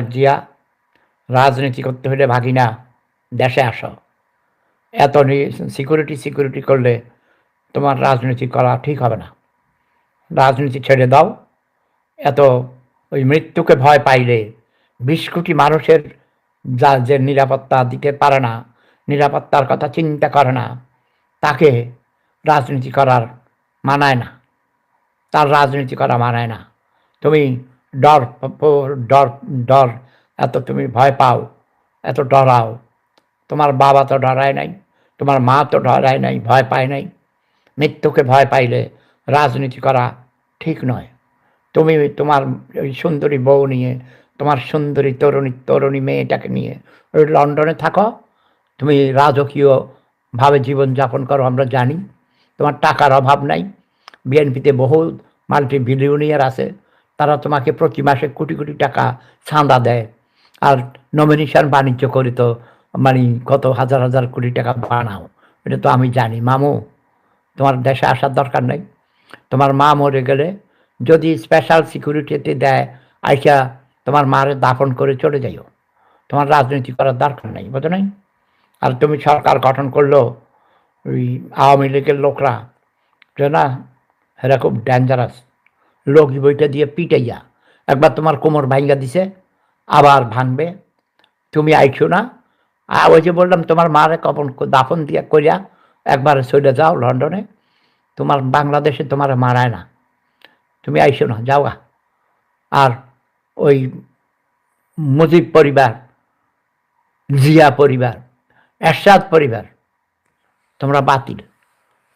জিয়া রাজনীতি করতে হলে ভাগিনা দেশে আসো। এত সিকিউরিটি সিকিউরিটি করলে তোমার রাজনীতি করা ঠিক হবে না। রাজনীতি ছেড়ে দাও। এত ওই মৃত্যুকে ভয় পাইলে বিশ কোটি মানুষের যা যে নিরাপত্তা দিতে পারে না, নিরাপত্তার কথা চিন্তা করে না, তাকে রাজনীতি করার মানায় না। তার রাজনীতি করা মানায় না। তুমি ডর ডর ডর, এত তুমি ভয় পাও, এত ডরাও। তোমার বাবা তো ডরায় নাই, তোমার মা তো ডরায় নাই, ভয় পায় নাই। মৃত্যুকে ভয় পাইলে রাজনীতি করা ঠিক নয়। তুমি তোমার ওই সুন্দরী বউ নিয়ে, তোমার সুন্দরী তরুণী তরুণী মেয়েটাকে নিয়ে ওই লন্ডনে থাকো। তুমি রাজকীয়ভাবে জীবনযাপন করো, আমরা জানি। তোমার টাকার অভাব নাই। বিএনপিতে বহু মাল্টি বিলিয়নিয়ার আছে। তারা তোমাকে প্রতি মাসে কোটি কোটি টাকা চাঁদা দেয়। আর নমিনেশন বাণিজ্য করে তো মানে কত হাজার হাজার কোটি টাকা বানাও। এটা তো আমি জানি। মামু, তোমার দেশে আসার দরকার নেই। তোমার মা মরে গেলে যদি স্পেশাল সিকিউরিটিতে দেয়, আইসা তোমার মারে দাফন করে চলে যাইও। তোমার রাজনীতি করার দরকার নেই, বুঝো নাই? আর তুমি সরকার গঠন করল, ওই আওয়ামী লীগের লোকরা যে না? এরা খুব ডেঞ্জারাস লগি বইটা দিয়ে পিটাইয়া একবার তোমার কোমর ভাঙ্গা দিছে, আবার ভাঙবে। তুমি আইছো না। আর ওই যে বললাম, তোমার মারে কপন দাফন দিয়া করিয়া একবার চলে যাও লন্ডনে। তোমার বাংলাদেশে তোমার মারায় না। তুমি আইসো না যাও আর ওই মুজিব পরিবার, জিয়া পরিবার, এরশাদ পরিবার, তোমরা বাতিল।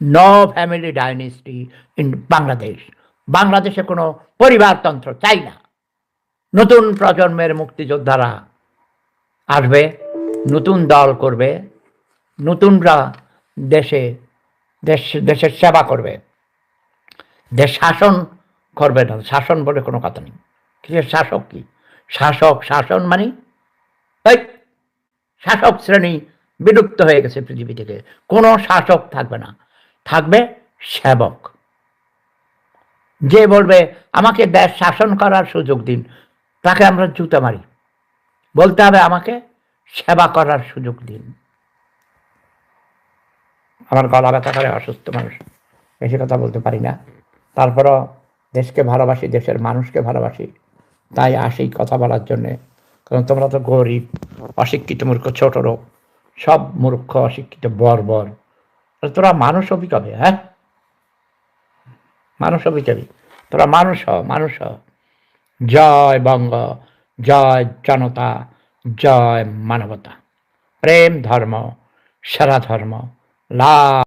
No family dynasty in Bangladesh বাংলাদেশে কোনো পরিবারতন্ত্র চাই না। নতুন প্রজন্মের মুক্তিযোদ্ধারা আসবে, নতুন দল করবে, নতুনরা দেশে, দেশ, দেশের সেবা করবে। দেশ শাসন করবে না, শাসন বলে কোনো কথা নেই। কিসের শাসক কি? শাসক, শাসন মানে? এই, শাসক শ্রেণি বিলুপ্ত হয়ে গেছে পৃথিবী থেকে। কোনো শাসক থাকবে না। থাকবে সেবক। যে বলবে, আমাকে দেশ শাসন করার সুযোগ দিন। তাকে আমরা জুতা মারি। বলতে হবে, আমাকে সেবা করার সুযোগ দিন। আমার গলা ব্যথা করে, অসুস্থ মানুষ। বেশি কথা বলতে পারি না। তারপরও দেশকে ভালোবাসি, দেশের মানুষকে ভালোবাসি। তাই আসি কথা বলার জন্যে। কারণ তোমরা তো গরিব, অশিক্ষিত মূর্খ, ছোট লোক। সব মূর্খ, অশিক্ষিত বর বর তোরা মানুষ হবি কবে হ্যাঁ? মানুষ কবি তোরা মানুষ হ মানুষ হ। জয় বঙ্গ, জয় জনতা, জয় মানবতা। প্রেম ধর্ম, সারা ধর্ম লা